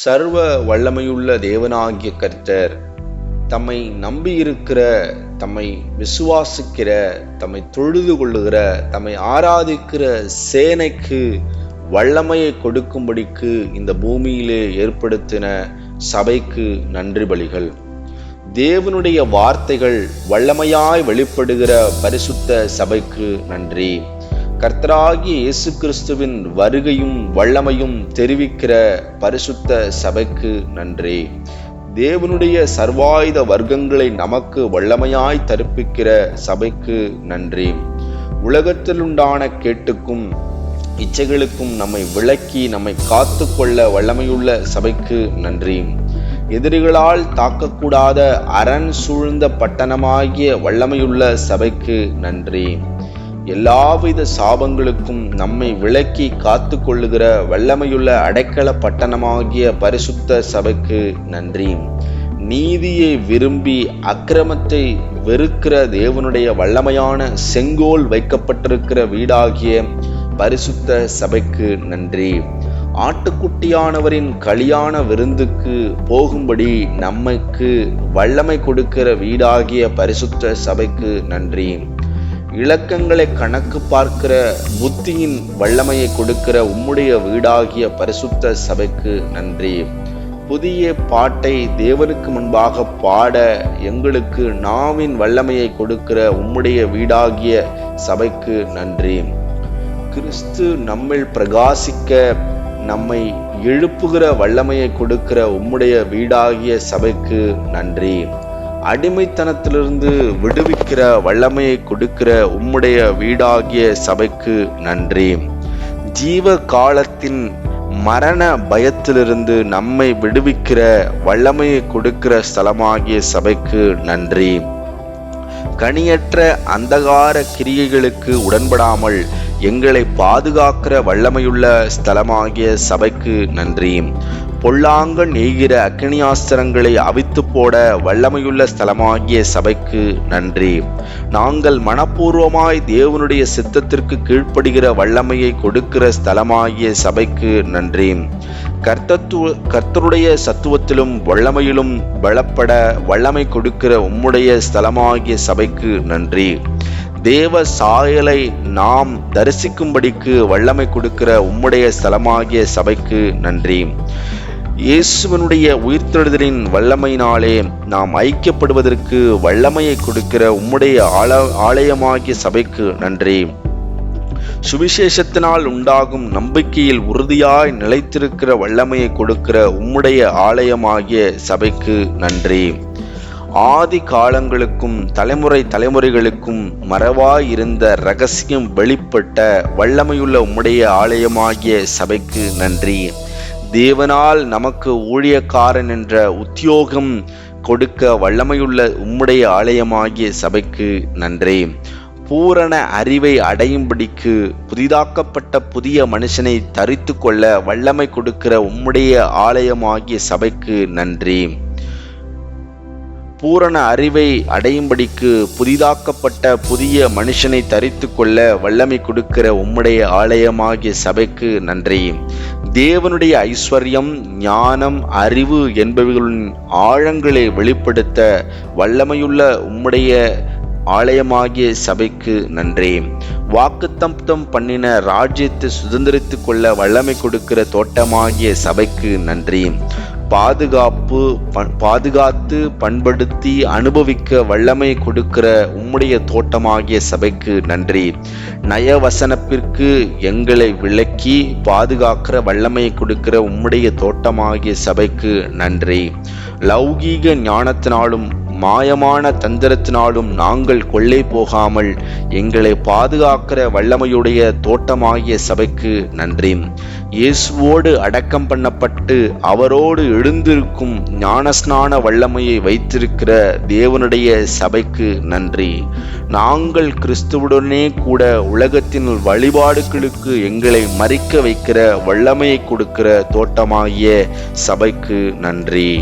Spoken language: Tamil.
சர்வ வல்லமையுள்ள தேவனாகிய கர்த்தர் தம்மை நம்பியிருக்கிற தம்மை விசுவாசிக்கிற தம்மை தொழுது கொள்ளுகிற தம்மை ஆராதிக்கிற சேனைக்கு வல்லமையை கொடுக்கும்படிக்கு இந்த பூமியிலே ஏற்படுத்தின சபைக்கு நன்றி பலிகள். தேவனுடைய வார்த்தைகள் வல்லமையாய் வெளிப்படுகிற பரிசுத்த சபைக்கு நன்றி. கர்த்தராகிய இயேசு கிறிஸ்துவின் வருகையும் வல்லமையும் தெரிவிக்கிற பரிசுத்த சபைக்கு நன்றி. தேவனுடைய சர்வாயுத வர்க்கங்களை நமக்கு வல்லமையாய் தரிப்பிக்கிற சபைக்கு நன்றி. உலகத்திலுண்டான கேட்டுக்கும் இச்சைகளுக்கும் நம்மை விளக்கி நம்மை காத்து கொள்ள வல்லமையுள்ள சபைக்கு நன்றி. எதிரிகளால் தாக்கக்கூடாத அரண் சூழ்ந்த பட்டணமாகிய வல்லமையுள்ள சபைக்கு நன்றி. எல்லாவித சாபங்களுக்கும் நம்மை விலக்கி காத்து கொள்ளுகிற வல்லமையுள்ள அடைக்கல பட்டணமாகிய பரிசுத்த சபைக்கு நன்றி. நீதியை விரும்பி அக்கிரமத்தை வெறுக்கிற தேவனுடைய வல்லமையான செங்கோல் வைக்கப்பட்டிருக்கிற வீடாகிய பரிசுத்த சபைக்கு நன்றி. ஆட்டுக்குட்டியானவரின் கலியான விருந்துக்கு போகும்படி நம்மைக்கு வல்லமை கொடுக்கிற வீடாகிய பரிசுத்த சபைக்கு நன்றி. இலக்கங்களை கணக்கு பார்க்கிற புத்தியின் வல்லமையை கொடுக்கிற உம்முடைய வீடாகிய பரிசுத்த சபைக்கு நன்றி. புதிய பாட்டை தேவனுக்கு முன்பாக பாட எங்களுக்கு நாவின் வல்லமையை கொடுக்கிற உம்முடைய வீடாகிய சபைக்கு நன்றி. கிறிஸ்து நம்மில் பிரகாசிக்க நம்மை எழுப்புகிற வல்லமையை கொடுக்கிற உம்முடைய வீடாகிய சபைக்கு நன்றி. அடிமைத்தனத்திலிருந்து விடுவிக்கிற வல்லமையை கொடுக்கிற உம்முடைய வீடாகிய சபைக்கு நன்றி. ஜீவ காலத்தின் மரண பயத்திலிருந்து நம்மை விடுவிக்கிற வல்லமையை கொடுக்கிற ஸ்தலமாகிய சபைக்கு நன்றி. கனியற்ற அந்தகார கிரியைகளுக்கு உடன்படாமல் எங்களை பாதுகாக்கிற வல்லமையுள்ள ஸ்தலமாகிய சபைக்கு நன்றி. பொல்லாங்க நெய்கிற அக்னியாஸ்திரங்களை அவித்து போட வல்லமையுள்ள ஸ்தலமாகிய சபைக்கு நன்றி. நாங்கள் மனப்பூர்வமாய் தேவனுடைய சித்தத்திற்கு கீழ்ப்படுகிற வல்லமையை கொடுக்கிற ஸ்தலமாகிய சபைக்கு நன்றி. கர்த்தத்துவ கர்த்தருடைய சத்துவத்திலும் வல்லமையிலும் பலப்பட வல்லமை கொடுக்கிற உம்முடைய ஸ்தலமாகிய சபைக்கு நன்றி. தேவ சாயலை நாம் தரிசிக்கும்படிக்கு வல்லமை கொடுக்கிற உம்முடைய ஸ்தலமாகிய சபைக்கு நன்றி. இயேசுவனுடைய உயிர்த்தெழுதலின் வல்லமையினாலே நாம் ஐக்கியப்படுவதற்கு வல்லமையை கொடுக்கிற உம்முடைய ஆல ஆலயமாகிய சபைக்கு நன்றி. சுவிசேஷத்தினால் உண்டாகும் நம்பிக்கையில் உறுதியாய் நிலைத்திருக்கிற வல்லமையை கொடுக்கிற உம்முடைய ஆலயமாகிய சபைக்கு நன்றி. ஆதி காலங்களுக்கும் தலைமுறை தலைமுறைகளுக்கும் மறைவாய் இருந்த ரகசியம் வெளிப்பட்ட வல்லமையுள்ள உம்முடைய ஆலயமாகிய சபைக்கு நன்றி. தேவனால் நமக்கு ஊழியக்காரன் என்ற உத்தியோகம் கொடுக்க வல்லமையுள்ள உம்முடைய ஆலயமாகிய சபைக்கு நன்றி. பூரண அறிவை அடையும்படிக்கு புதிதாக்கப்பட்ட புதிய மனுஷனை தரித்து கொள்ள வல்லமை கொடுக்கிற உம்முடைய ஆலயமாகிய சபைக்கு நன்றி. பூரண அறிவை அடையும்படிக்கு புதிதாக்கப்பட்ட புதிய மனுஷனை தரித்து கொள்ள வல்லமை கொடுக்கிற உம்முடைய ஆலயமாகிய சபைக்கு நன்றி. தேவனுடைய ஐஸ்வர்யம் ஞானம் அறிவு என்பவைகளின் ஆழங்களை வெளிப்படுத்த வல்லமையுள்ள உம்முடைய ஆலயமாகிய சபைக்கு நன்றி. வாக்குத்தம் பண்ணின ராஜ்யத்தை சுதந்திரித்து கொள்ள வல்லமை கொடுக்கிற தோட்டமாகிய சபைக்கு நன்றி. பாதுகாப்பு பாதுகாத்து பண்படுத்தி அனுபவிக்க வல்லமை கொடுக்கிற உம்முடைய தோட்டமாகிய சபைக்கு நன்றி. நயவசனப்பிற்கு எங்களை விளக்கி பாதுகாக்கிற வல்லமையை கொடுக்கிற உம்முடைய தோட்டமாகிய சபைக்கு நன்றி. லௌகீக ஞானத்தினாலும் மாயமான தந்திரத்தினாலும் நாங்கள் கொள்ளை போகாமல் எங்களை பாதுகாக்கிற வல்லமையுடைய தோட்டமாகிய சபைக்கு நன்றி. இயேசுவோடு அடக்கம் பண்ணப்பட்டு அவரோடு எழுந்திருக்கும் ஞானஸ்நான வல்லமையை வைத்திருக்கிற தேவனுடைய சபைக்கு நன்றி. நாங்கள் கிறிஸ்துவுடனே கூட உலகத்தின் வழிபாடுகளுக்கு எங்களை மறிக்க வைக்கிற வல்லமையை கொடுக்கிற தோட்டமாகிய சபைக்கு நன்றி.